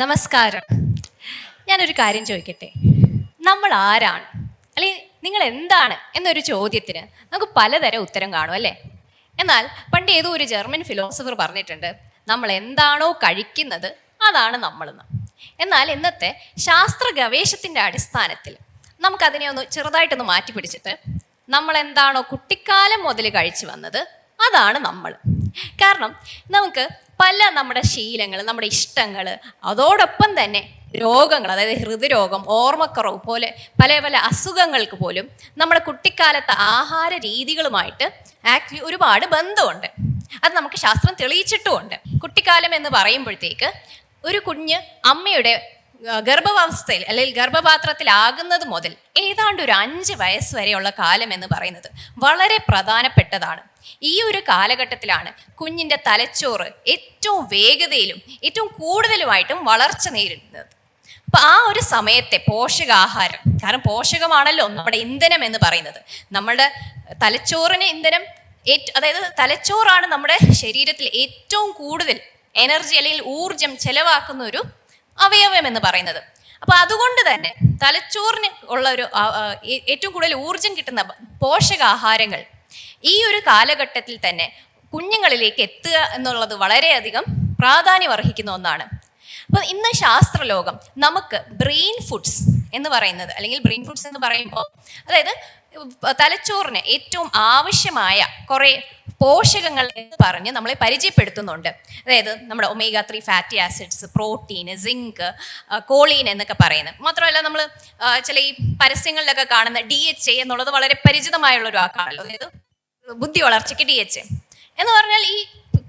നമസ്കാരം. ഞാനൊരു കാര്യം ചോദിക്കട്ടെ? നമ്മൾ ആരാണ്? അല്ലെങ്കിൽ നിങ്ങൾ എന്താണ് എന്നൊരു ചോദ്യത്തിന് നമുക്ക് പലതരം ഉത്തരം കാണും അല്ലേ? എന്നാൽ പണ്ട് ഏതോ ഒരു ജർമ്മൻ ഫിലോസഫർ പറഞ്ഞിട്ടുണ്ട് നമ്മൾ എന്താണോ കഴിക്കുന്നത് അതാണ് നമ്മളെന്ന്. എന്നാൽ ഇന്നത്തെ ശാസ്ത്ര ഗവേഷത്തിന്റെ അടിസ്ഥാനത്തിൽ നമുക്കതിനെ ഒന്ന് ചെറുതായിട്ടൊന്ന് മാറ്റി പിടിച്ചിട്ട് നമ്മൾ എന്താണോ കുട്ടിക്കാലം മുതൽ കഴിച്ചു വന്നത് അതാണ് നമ്മൾ. കാരണം നമുക്ക് പല നമ്മുടെ ശീലങ്ങൾ നമ്മുടെ ഇഷ്ടങ്ങൾ അതോടൊപ്പം തന്നെ രോഗങ്ങൾ അതായത് ഹൃദ്രോഗം ഓർമ്മക്കുറവ് പോലെ പല പല അസുഖങ്ങൾക്ക് പോലും നമ്മുടെ കുട്ടിക്കാലത്തെ ആഹാര രീതികളുമായിട്ട് ആക്ച്വലി ഒരുപാട് ബന്ധമുണ്ട്. അത് നമുക്ക് ശാസ്ത്രം തെളിയിച്ചിട്ടുമുണ്ട്. കുട്ടിക്കാലം എന്ന് പറയുമ്പോഴത്തേക്ക് ഒരു കുഞ്ഞ് അമ്മയുടെ ഗർഭാവസ്ഥയിൽ അല്ലെങ്കിൽ ഗർഭപാത്രത്തിലാകുന്നത് മുതൽ ഏതാണ്ട് ഒരു അഞ്ച് വയസ്സ് വരെയുള്ള കാലം എന്ന് പറയുന്നത് വളരെ പ്രധാനപ്പെട്ടതാണ്. ഈ ഒരു കാലഘട്ടത്തിലാണ് കുഞ്ഞിന്റെ തലച്ചോറ് ഏറ്റവും വേഗതയിലും ഏറ്റവും കൂടുതലുമായിട്ടും വളർച്ച നേരിടുന്നത്. അപ്പൊ ആ ഒരു സമയത്തെ പോഷകാഹാരം കാരണം പോഷകമാണല്ലോ നമ്മുടെ ഇന്ധനം എന്ന് പറയുന്നത്. നമ്മുടെ തലച്ചോറിന് ഇന്ധനം അതായത് തലച്ചോറാണ് നമ്മുടെ ശരീരത്തിൽ ഏറ്റവും കൂടുതൽ എനർജി അല്ലെങ്കിൽ ഊർജം ചെലവാക്കുന്ന ഒരു അവയവം എന്ന് പറയുന്നത്. അപ്പോൾ അതുകൊണ്ട് തന്നെ തലച്ചോറിന് ഉള്ള ഒരു ഏറ്റവും കൂടുതൽ ഊർജം കിട്ടുന്ന പോഷകാഹാരങ്ങൾ ഈ ഒരു കാലഘട്ടത്തിൽ തന്നെ കുഞ്ഞുങ്ങളിലേക്ക് എത്തുക എന്നുള്ളത് വളരെയധികം പ്രാധാന്യം അർഹിക്കുന്ന ഒന്നാണ്. അപ്പൊ ഇന്ന് ശാസ്ത്രലോകം നമുക്ക് ബ്രെയിൻ ഫുഡ്സ് എന്ന് പറയുന്നത്. അല്ലെങ്കിൽ ബ്രെയിൻ ഫുഡ്സ് എന്ന് പറയുമ്പോൾ അതായത് തലച്ചോറിന് ഏറ്റവും ആവശ്യമായ കുറേ പോഷകങ്ങൾ എന്ന് പറഞ്ഞ് നമ്മളെ പരിചയപ്പെടുത്തുന്നുണ്ട്. അതായത് നമ്മുടെ omega three fatty acids protein zinc choline എന്നൊക്കെ പറയുന്നത്. മാത്രമല്ല നമ്മൾ ചില ഈ പരസ്യങ്ങളിലൊക്കെ കാണുന്ന ഡി എച്ച് എ എന്നുള്ളത് വളരെ പരിചിതമായുള്ള ഒരു ആക്കാണല്ലോ അതായത് ബുദ്ധി വളർച്ചയ്ക്ക് ഡി എച്ച് എന്ന് പറഞ്ഞാൽ ഈ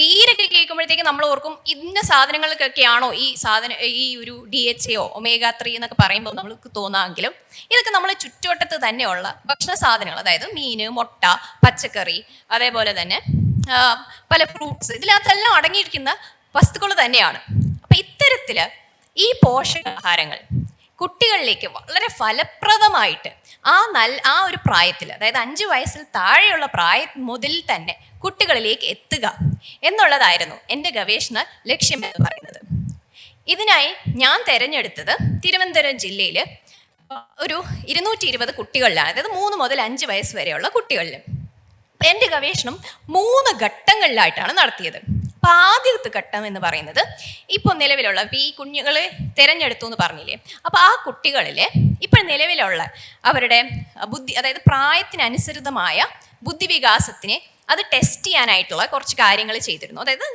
പേരൊക്കെ കേൾക്കുമ്പോഴത്തേക്ക് നമ്മൾ ഓർക്കും ഇന്ന സാധനങ്ങൾക്കൊക്കെയാണോ ഈ സാധന ഈ ഒരു ഡി എച്ച് എയോ ഒമേഗ ത്രീ എന്നൊക്കെ പറയുമ്പോൾ നമ്മൾക്ക് തോന്നാമെങ്കിലും ഇതൊക്കെ നമ്മളെ ചുറ്റുവട്ടത്ത് തന്നെയുള്ള ഭക്ഷണ സാധനങ്ങൾ അതായത് മീന് മുട്ട പച്ചക്കറി അതേപോലെ തന്നെ പല ഫ്രൂട്ട്സ് ഇതിനകത്തെല്ലാം അടങ്ങിയിരിക്കുന്ന വസ്തുക്കൾ തന്നെയാണ്. അപ്പം ഇത്തരത്തിൽ ഈ പോഷകാഹാരങ്ങൾ കുട്ടികളിലേക്ക് വളരെ ഫലപ്രദമായിട്ട് ആ നല്ല ആ ഒരു പ്രായത്തിൽ അതായത് അഞ്ച് വയസ്സിൽ താഴെയുള്ള പ്രായ മുതൽ തന്നെ കുട്ടികളിലേക്ക് എത്തുക എന്നുള്ളതായിരുന്നു എന്റെ ഗവേഷണ ലക്ഷ്യം എന്ന് പറയുന്നത്. ഇതിനായി ഞാൻ തിരഞ്ഞെടുത്തത് തിരുവനന്തപുരം ജില്ലയിൽ ഒരു ഇരുന്നൂറ്റി ഇരുപത് കുട്ടികളിലാണ് അതായത് മൂന്ന് മുതൽ അഞ്ച് വയസ്സ് വരെയുള്ള കുട്ടികളിൽ. എന്റെ ഗവേഷണം മൂന്ന് ഘട്ടങ്ങളിലായിട്ടാണ് നടത്തിയത്. അപ്പം ആദ്യത്തെ ഘട്ടം എന്ന് പറയുന്നത് ഇപ്പോൾ നിലവിലുള്ള ഈ കുഞ്ഞുങ്ങളെ തിരഞ്ഞെടുത്തു എന്ന് പറഞ്ഞില്ലേ? അപ്പോൾ ആ കുട്ടികളിൽ ഇപ്പോൾ നിലവിലുള്ള അവരുടെ ബുദ്ധി അതായത് പ്രായത്തിനനുസൃതമായ ബുദ്ധിവികാസത്തിനെ അത് ടെസ്റ്റ് ചെയ്യാനായിട്ടുള്ള കുറച്ച് കാര്യങ്ങൾ ചെയ്തിരുന്നു. അതായത്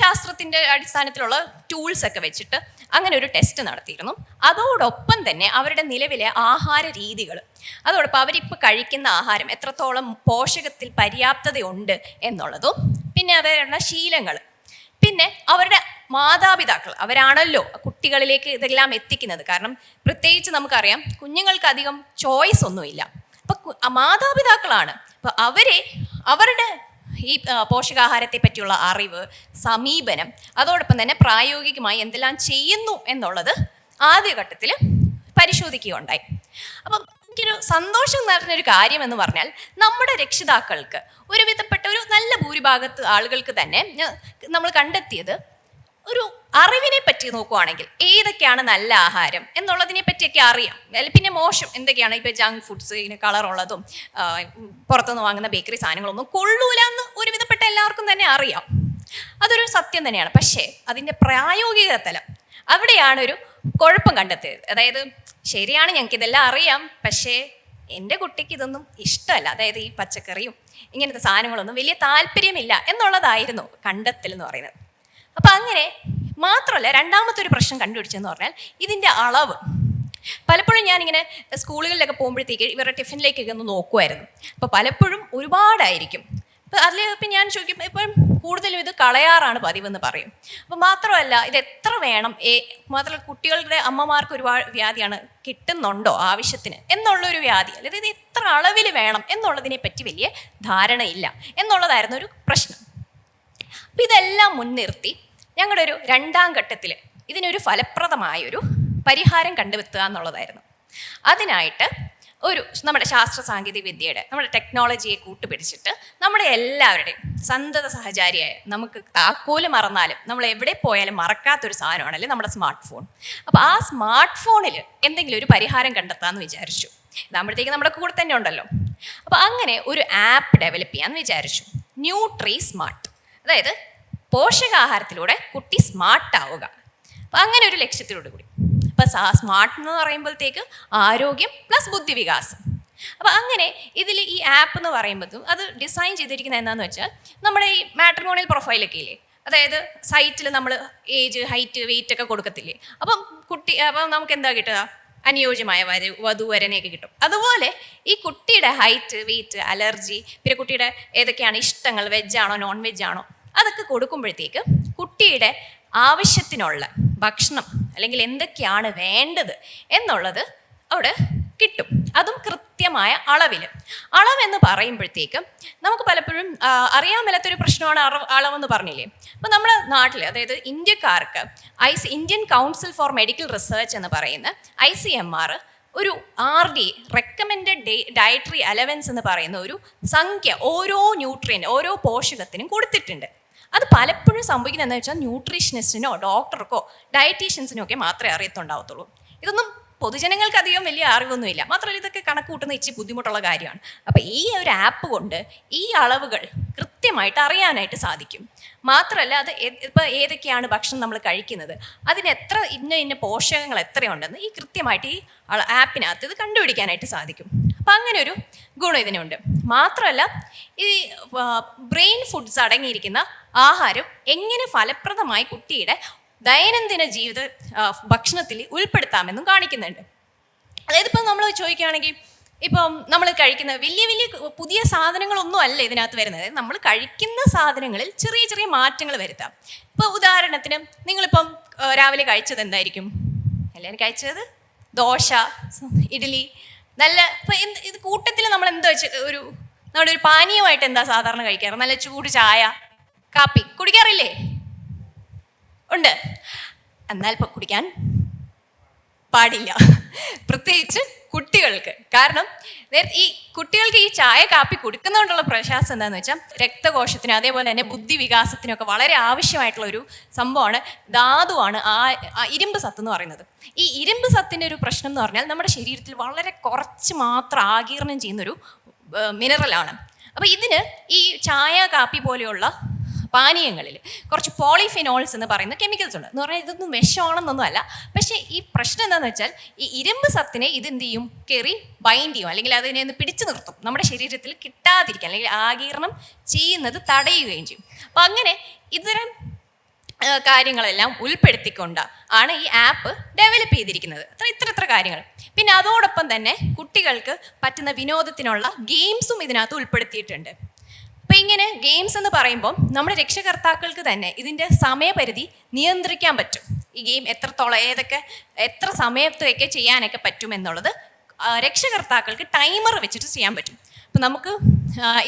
ശാസ്ത്രത്തിന്റെ അടിസ്ഥാനത്തിലുള്ള ടൂൾസ് ഒക്കെ വെച്ചിട്ട് അങ്ങനെ ഒരു ടെസ്റ്റ് നടത്തിയിരുന്നു. അതോടൊപ്പം തന്നെ അവരുടെ നിലവിലെ ആഹാര രീതികൾ. അതോടൊപ്പം അവരിപ്പോൾ കഴിക്കുന്ന ആഹാരം എത്രത്തോളം പോഷകത്തിൽ പര്യാപ്തതയുണ്ട് എന്നുള്ളതും പിന്നെ അവരുടെ ശീലങ്ങൾ. പിന്നെ അവരുടെ മാതാപിതാക്കൾ അവരാണല്ലോ കുട്ടികളിലേക്ക് ഇതെല്ലാം എത്തിക്കുന്നത്. കാരണം പ്രത്യേകിച്ച് നമുക്കറിയാം കുഞ്ഞുങ്ങൾക്ക് അധികം ചോയ്സ് ഒന്നുമില്ല. അപ്പം മാതാപിതാക്കളാണ്. അപ്പം അവരെ അവരുടെ ഈ പോഷകാഹാരത്തെ പറ്റിയുള്ള അറിവ് സമീപനം അതോടൊപ്പം തന്നെ പ്രായോഗികമായി എന്തെല്ലാം ചെയ്യുന്നു എന്നുള്ളത് ആദ്യഘട്ടത്തിൽ പരിശോധിക്കുകയുണ്ടായി. അപ്പം എനിക്കൊരു സന്തോഷം നിറഞ്ഞൊരു കാര്യം എന്ന് പറഞ്ഞാൽ നമ്മുടെ രക്ഷിതാക്കൾക്ക് ഒരുവിധപ്പെട്ട ഒരു നല്ല ഭൂരിഭാഗത്ത് ആളുകൾക്ക് തന്നെ നമ്മൾ കണ്ടെത്തിയത് ഒരു അറിവിനെ പറ്റി നോക്കുവാണെങ്കിൽ ഏതൊക്കെയാണ് നല്ല ആഹാരം എന്നുള്ളതിനെ പറ്റിയൊക്കെ അറിയാം. പിന്നെ മോശം എന്തൊക്കെയാണ്? ഇപ്പോൾ ജങ്ക് ഫുഡ്സ് ഇങ്ങനെ കളറുള്ളതും പുറത്തുനിന്ന് വാങ്ങുന്ന ബേക്കറി സാധനങ്ങളൊന്നും കൊള്ളൂല എന്ന് ഒരുവിധപ്പെട്ട എല്ലാവർക്കും തന്നെ അറിയാം. അതൊരു സത്യം തന്നെയാണ്. പക്ഷേ അതിന്റെ പ്രായോഗിക തലം അവിടെയാണ് ഒരു കുഴപ്പം കണ്ടെത്തിയത്. അതായത് ശരിയാണ് ഞങ്ങൾക്ക് ഇതെല്ലാം അറിയാം പക്ഷേ എന്റെ കുട്ടിക്ക് ഇതൊന്നും ഇഷ്ടമല്ല. അതായത് ഈ പച്ചക്കറിയും ഇങ്ങനത്തെ സാധനങ്ങളൊന്നും വലിയ താല്പര്യമില്ല എന്നുള്ളതായിരുന്നു കണ്ടെത്തൽ എന്ന് പറയുന്നത്. അപ്പം അങ്ങനെ മാത്രമല്ല രണ്ടാമത്തെ ഒരു പ്രശ്നം കണ്ടുപിടിച്ചെന്ന് പറഞ്ഞാൽ ഇതിന്റെ അളവ്. പലപ്പോഴും ഞാനിങ്ങനെ സ്കൂളുകളിലൊക്കെ പോകുമ്പോഴത്തേക്ക് ഇവരുടെ ടിഫിനിലേക്കൊക്കെ ഒന്ന് നോക്കുമായിരുന്നു അപ്പോൾ പലപ്പോഴും ഒരുപാടായിരിക്കും. അപ്പോൾ അതിൽ ഇപ്പം ഞാൻ ചോദിക്കും ഇപ്പം കൂടുതലും ഇത് കളയാറാണ് പതിവെന്ന് പറയും. അപ്പോൾ മാത്രമല്ല ഇത് എത്ര വേണം? ഏ മാത്രമല്ല കുട്ടികളുടെ അമ്മമാർക്ക് ഒരുപാട് വ്യാധിയാണ് കിട്ടുന്നുണ്ടോ ആവശ്യത്തിന്? എന്നുള്ളൊരു വ്യാധി. അല്ലെങ്കിൽ ഇത് എത്ര അളവിൽ വേണം എന്നുള്ളതിനെ പറ്റി വലിയ ധാരണയില്ല. എന്നുള്ളതായിരുന്നു ഒരു പ്രശ്നം. അപ്പം ഇതെല്ലാം മുൻനിർത്തി ഞങ്ങളുടെ ഒരു രണ്ടാം ഘട്ടത്തിൽ ഇതിനൊരു ഫലപ്രദമായൊരു പരിഹാരം കണ്ടുവെത്തുക എന്നുള്ളതായിരുന്നു. അതിനായിട്ട് ഒരു നമ്മുടെ ശാസ്ത്ര സാങ്കേതിക വിദ്യയുടെ നമ്മുടെ ടെക്നോളജിയെ കൂട്ടുപിടിച്ചിട്ട് നമ്മുടെ എല്ലാവരുടെയും സന്തത സഹചാരിയായ നമുക്ക് താക്കോൽ മറന്നാലും നമ്മൾ എവിടെ പോയാലും മറക്കാത്തൊരു സാധനമാണല്ലേ നമ്മുടെ സ്മാർട്ട് ഫോൺ അപ്പോൾ ആ സ്മാർട്ട് ഫോണിൽ എന്തെങ്കിലും ഒരു പരിഹാരം കണ്ടെത്താമെന്ന് വിചാരിച്ചു. ഇതാകുമ്പോഴത്തേക്ക് നമ്മുടെ കൂടെ തന്നെ ഉണ്ടല്ലോ. അപ്പോൾ അങ്ങനെ ഒരു ആപ്പ് ഡെവലപ്പ് ചെയ്യാമെന്ന് വിചാരിച്ചു. ന്യൂട്രി സ്മാർട്ട് അതായത് പോഷകാഹാരത്തിലൂടെ കുട്ടി സ്മാർട്ട് ആവുക. അപ്പം അങ്ങനെ ഒരു ലക്ഷ്യത്തിലൂടെ കൂടി. അപ്പം സ്മാർട്ട് എന്ന് പറയുമ്പോഴത്തേക്ക് ആരോഗ്യം പ്ലസ് ബുദ്ധിവികാസം അപ്പം അങ്ങനെ ഇതിൽ ഈ ആപ്പ് എന്ന് പറയുമ്പോഴത്തും അത് ഡിസൈൻ ചെയ്തിരിക്കുന്നത് എന്താണെന്ന് വെച്ചാൽ നമ്മുടെ ഈ മാട്രിമോണിയൽ പ്രൊഫൈലൊക്കെ ഇല്ലേ? അതായത് സൈറ്റിൽ നമ്മൾ ഏജ് ഹൈറ്റ് വെയിറ്റ് ഒക്കെ കൊടുക്കത്തില്ലേ? അപ്പം കുട്ടി അപ്പം നമുക്ക് എന്താ കിട്ടുക? അനുയോജ്യമായ വര വധുവരനെയൊക്കെ കിട്ടും. അതുപോലെ ഈ കുട്ടിയുടെ ഹൈറ്റ് വെയിറ്റ് അലർജി പിന്നെ കുട്ടിയുടെ ഏതൊക്കെയാണ് ഇഷ്ടങ്ങൾ വെജ് ആണോ നോൺ വെജ് ആണോ അതൊക്കെ കൊടുക്കുമ്പോഴത്തേക്ക് കുട്ടിയുടെ ആവശ്യത്തിനുള്ള ഭക്ഷണം അല്ലെങ്കിൽ എന്തൊക്കെയാണ് വേണ്ടത് എന്നുള്ളത് അവിടെ കിട്ടും. അതും കൃത്യമായ അളവിൽ അളവെന്ന് പറയുമ്പോഴത്തേക്ക് നമുക്ക് പലപ്പോഴും അറിയാൻ മേലാത്തൊരു പ്രശ്നമാണ് അളവ് അളവെന്ന് പറഞ്ഞില്ലേ? അപ്പോൾ നമ്മുടെ നാട്ടിൽ അതായത് ഇന്ത്യക്കാർക്ക് I C Indian Council for Medical Research എന്ന് പറയുന്ന ഐ സി എം ആർ ഒരു R D recommend dietary allowance എന്ന് പറയുന്ന ഒരു സംഖ്യ ഓരോ ന്യൂട്രിയൻ ഓരോ പോഷകത്തിനും കൊടുത്തിട്ടുണ്ട്. അത് പലപ്പോഴും സംഭവിക്കുന്നത് എന്താ വെച്ചാൽ ന്യൂട്രീഷനിസ്റ്റിനോ ഡോക്ടർക്കോ ഡയറ്റീഷ്യൻസിനോ ഒക്കെ മാത്രമേ അറിയത്തുണ്ടാവത്തുള്ളൂ. ഇതൊന്നും പൊതുജനങ്ങൾക്ക് അധികം വലിയ അറിവൊന്നുമില്ല. മാത്രമല്ല ഇതൊക്കെ കണക്ക് കൂട്ടുന്ന ഇച്ചിരി ബുദ്ധിമുട്ടുള്ള കാര്യമാണ്. അപ്പോൾ ഈ ഒരു ആപ്പ് കൊണ്ട് ഈ അളവുകൾ കൃത്യമായിട്ട് അറിയാനായിട്ട് സാധിക്കും. മാത്രമല്ല അത് ഇപ്പോൾ ഏതൊക്കെയാണ് ഭക്ഷണം നമ്മൾ കഴിക്കുന്നത്? അതിന് എത്ര ഇന്ന ഇന്ന പോഷകങ്ങൾ എത്രയുണ്ടെന്ന് ഈ കൃത്യമായിട്ട് ഈ ആപ്പിനകത്ത് ഇത് കണ്ടുപിടിക്കാനായിട്ട് സാധിക്കും. അപ്പം അങ്ങനെ ഒരു ഗുണം ഇതിനുണ്ട്. മാത്രമല്ല ഈ ബ്രെയിൻ ഫുഡ്സ് അടങ്ങിയിരിക്കുന്ന ആഹാരം എങ്ങനെ ഫലപ്രദമായി കുട്ടിയുടെ ദൈനംദിന ജീവിത ഭക്ഷണത്തിൽ ഉൾപ്പെടുത്താമെന്നും കാണിക്കുന്നുണ്ട്. അതായത് ഇപ്പം നമ്മൾ ചോദിക്കുകയാണെങ്കിൽ ഇപ്പം നമ്മൾ കഴിക്കുന്ന വലിയ വലിയ പുതിയ സാധനങ്ങളൊന്നും അല്ല ഇതിനകത്ത് വരുന്നത്. നമ്മൾ കഴിക്കുന്ന സാധനങ്ങളിൽ ചെറിയ ചെറിയ മാറ്റങ്ങൾ വരുത്താം. ഇപ്പോൾ ഉദാഹരണത്തിന് നിങ്ങളിപ്പം രാവിലെ കഴിച്ചത് എന്തായിരിക്കും? എല്ലാവരും കഴിച്ചത്? ദോശ ഇഡ്ഡലി നല്ല ഇപ്പൊ ഇത് കൂട്ടത്തിൽ നമ്മൾ എന്താ വെച്ച് ഒരു നമ്മുടെ ഒരു പാനീയമായിട്ട് എന്താ സാധാരണ കഴിക്കാറ്? നല്ല ചൂട് ചായ കാപ്പി കുടിക്കാറില്ലേ? ഉണ്ട്. എന്നാൽ ഇപ്പൊ കുടിക്കാൻ പാടില്ല. പ്രത്യേകിച്ച് കുട്ടികൾക്ക്. കാരണം ഈ കുട്ടികൾക്ക് ഈ ചായ കാപ്പി കൊടുക്കുന്നതുകൊണ്ടുള്ള പ്രശാസം എന്താണെന്ന് വെച്ചാൽ രക്തകോശത്തിനും അതേപോലെ തന്നെ ബുദ്ധി വികാസത്തിനൊക്കെ വളരെ ആവശ്യമായിട്ടുള്ള ഒരു സംഭവമാണ് ധാതുവാണ് ആ ഇരുമ്പ് സത്ത് എന്ന് പറയുന്നത്. ഈ ഇരുമ്പ് സത്തിന്റെ ഒരു പ്രശ്നം എന്ന് പറഞ്ഞാൽ നമ്മുടെ ശരീരത്തിൽ വളരെ കുറച്ച് മാത്രം ആകീർണം ചെയ്യുന്നൊരു മിനറലാണ് അപ്പോൾ ഇതിന് ഈ ചായ കാപ്പി പോലെയുള്ള പാനീയങ്ങളിൽ. കുറച്ച് പോളിഫിനോൾസ് എന്ന് പറയുന്ന കെമിക്കൽസ് ഉണ്ട്. എന്ന് പറഞ്ഞാൽ ഇതൊന്നും വിഷമാണെന്നൊന്നും അല്ല. പക്ഷേ ഈ പ്രശ്നം എന്താണെന്ന് വെച്ചാൽ ഈ ഇരുമ്പ് സത്തിനെ ഇത് എന്ത് ചെയ്യും? കയറി ബൈൻഡ് ചെയ്യും. അല്ലെങ്കിൽ അതിനെ ഒന്ന് പിടിച്ചു നിർത്തും. നമ്മുടെ ശരീരത്തിൽ കിട്ടാതിരിക്കുക അല്ലെങ്കിൽ ആഗീരണം ചെയ്യുന്നത് തടയുകയും ചെയ്യും. അപ്പം അങ്ങനെ ഇത്തരം കാര്യങ്ങളെല്ലാം ഉൾപ്പെടുത്തിക്കൊണ്ട് ആണ് ഈ ആപ്പ് ഡെവലപ്പ് ചെയ്തിരിക്കുന്നത്. അത്ര ഇത്ര ഇത്ര കാര്യങ്ങൾ. പിന്നെ അതോടൊപ്പം തന്നെ കുട്ടികൾക്ക് പറ്റുന്ന വിനോദത്തിനുള്ള ഗെയിംസും ഇതിനകത്ത് ഉൾപ്പെടുത്തിയിട്ടുണ്ട്. അപ്പം ഇങ്ങനെ ഗെയിംസ് എന്ന് പറയുമ്പോൾ നമ്മുടെ രക്ഷകർത്താക്കൾക്ക് തന്നെ ഇതിന്റെ സമയപരിധി നിയന്ത്രിക്കാൻ പറ്റും. ഈ ഗെയിം എത്രത്തോളം ഏതൊക്കെ എത്ര സമയത്തൊക്കെ ചെയ്യാനൊക്കെ പറ്റും എന്നുള്ളത് രക്ഷകർത്താക്കൾക്ക് ടൈമർ വെച്ചിട്ട് ചെയ്യാൻ പറ്റും. അപ്പം നമുക്ക്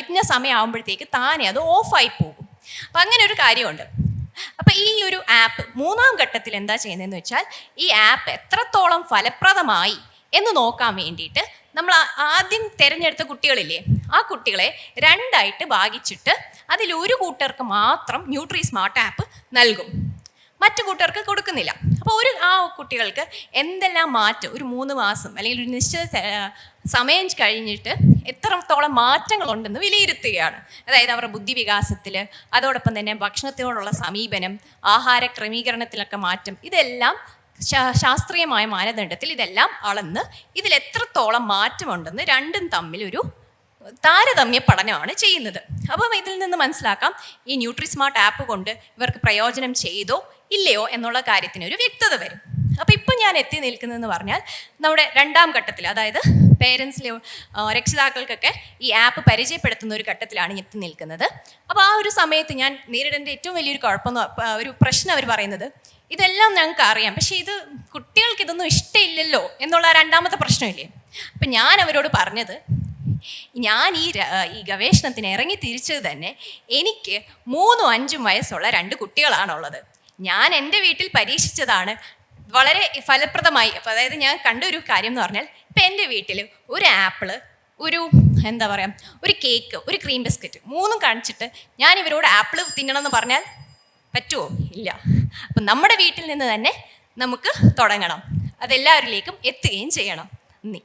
ഇന്ന സമയമാകുമ്പോഴത്തേക്ക് താനെ അത് ഓഫായി പോകും. അപ്പം അങ്ങനെ ഒരു കാര്യമുണ്ട്. അപ്പം ഈ ഒരു ആപ്പ് മൂന്നാം ഘട്ടത്തിൽ എന്താ ചെയ്യുന്നതെന്ന് വെച്ചാൽ ഈ ആപ്പ് എത്രത്തോളം ഫലപ്രദമായി എന്ന് നോക്കാൻ വേണ്ടിയിട്ട് നമ്മൾ ആദ്യം തിരഞ്ഞെടുത്ത കുട്ടികളില്ലേ ആ കുട്ടികളെ രണ്ടായിട്ട് ഭാഗിച്ചിട്ട് അതിൽ ഒരു കൂട്ടർക്ക് മാത്രം ന്യൂട്രി സ്മാർട്ട് ആപ്പ് നൽകും. മറ്റു കൂട്ടർക്ക് കൊടുക്കുന്നില്ല. അപ്പോൾ ഒരു ആ കുട്ടികൾക്ക് എന്തെല്ലാം മാറ്റം ഒരു മൂന്ന് മാസം അല്ലെങ്കിൽ ഒരു നിശ്ചിത സമയം കഴിഞ്ഞിട്ട് എത്രത്തോളം മാറ്റങ്ങളുണ്ടെന്ന് വിലയിരുത്തുകയാണ്. അതായത് അവരുടെ ബുദ്ധിവികാസത്തിൽ അതോടൊപ്പം തന്നെ ഭക്ഷണത്തോടുള്ള സമീപനം ആഹാര ക്രമീകരണത്തിലൊക്കെ മാറ്റം ഇതെല്ലാം ശാസ്ത്രീയമായ മാനദണ്ഡത്തിൽ ഇതെല്ലാം അളന്ന് ഇതിൽ എത്രത്തോളം മാറ്റമുണ്ടെന്ന് രണ്ടും തമ്മിലൊരു താരതമ്യ പഠനമാണ് ചെയ്യുന്നത്. അപ്പം ഇതിൽ നിന്ന് മനസ്സിലാക്കാം ഈ ന്യൂട്രി സ്മാർട്ട് ആപ്പ് കൊണ്ട് ഇവർക്ക് പ്രയോജനം ചെയ്തോ ഇല്ലയോ എന്നുള്ള കാര്യത്തിനൊരു വ്യക്തത വരും. അപ്പോൾ ഇപ്പം ഞാൻ എത്തി നിൽക്കുന്നതെന്ന് പറഞ്ഞാൽ നമ്മുടെ രണ്ടാം ഘട്ടത്തിൽ അതായത് പേരൻസിലെ രക്ഷിതാക്കൾക്കൊക്കെ ഈ ആപ്പ് പരിചയപ്പെടുത്തുന്ന ഒരു ഘട്ടത്തിലാണ് എത്തി നിൽക്കുന്നത്. അപ്പോൾ ആ ഒരു സമയത്ത് ഞാൻ നേരിടേണ്ട ഏറ്റവും വലിയൊരു കുഴപ്പമെന്ന് ഒരു പ്രശ്നം അവർ പറയുന്നത് ഇതെല്ലാം ഞങ്ങൾക്ക് അറിയാം പക്ഷേ ഇത് കുട്ടികൾക്ക് ഇതൊന്നും ഇഷ്ടമില്ലല്ലോ എന്നുള്ള രണ്ടാമത്തെ പ്രശ്നമില്ലേ? അപ്പം ഞാൻ അവരോട് പറഞ്ഞത് ഞാൻ ഈ ഈ ഗവേഷണത്തിന് ഇറങ്ങി തിരിച്ചത് തന്നെ എനിക്ക് മൂന്നും അഞ്ചും വയസ്സുള്ള രണ്ട് കുട്ടികളാണുള്ളത്. ഞാൻ എന്റെ വീട്ടിൽ പരീക്ഷിച്ചതാണ് വളരെ ഫലപ്രദമായി അതായത് ഞാൻ കണ്ട ഒരു കാര്യം എന്ന് പറഞ്ഞാൽ ഇപ്പം എന്റെ വീട്ടിൽ ഒരു ആപ്പിൾ ഒരു എന്താ പറയുക ഒരു കേക്ക് ഒരു ക്രീം ബിസ്ക്കറ്റ് മൂന്നും കാണിച്ചിട്ട് ഞാൻ ഇവരോട് ആപ്പിൾ തിന്നണം എന്ന് പറഞ്ഞാൽ പറ്റുമോ ഇല്ല. അപ്പം നമ്മുടെ വീട്ടിൽ നിന്ന് തന്നെ നമുക്ക് തുടങ്ങണം. അതെല്ലാവരിലേക്കും എത്തുകയും ചെയ്യണം. നന്ദി.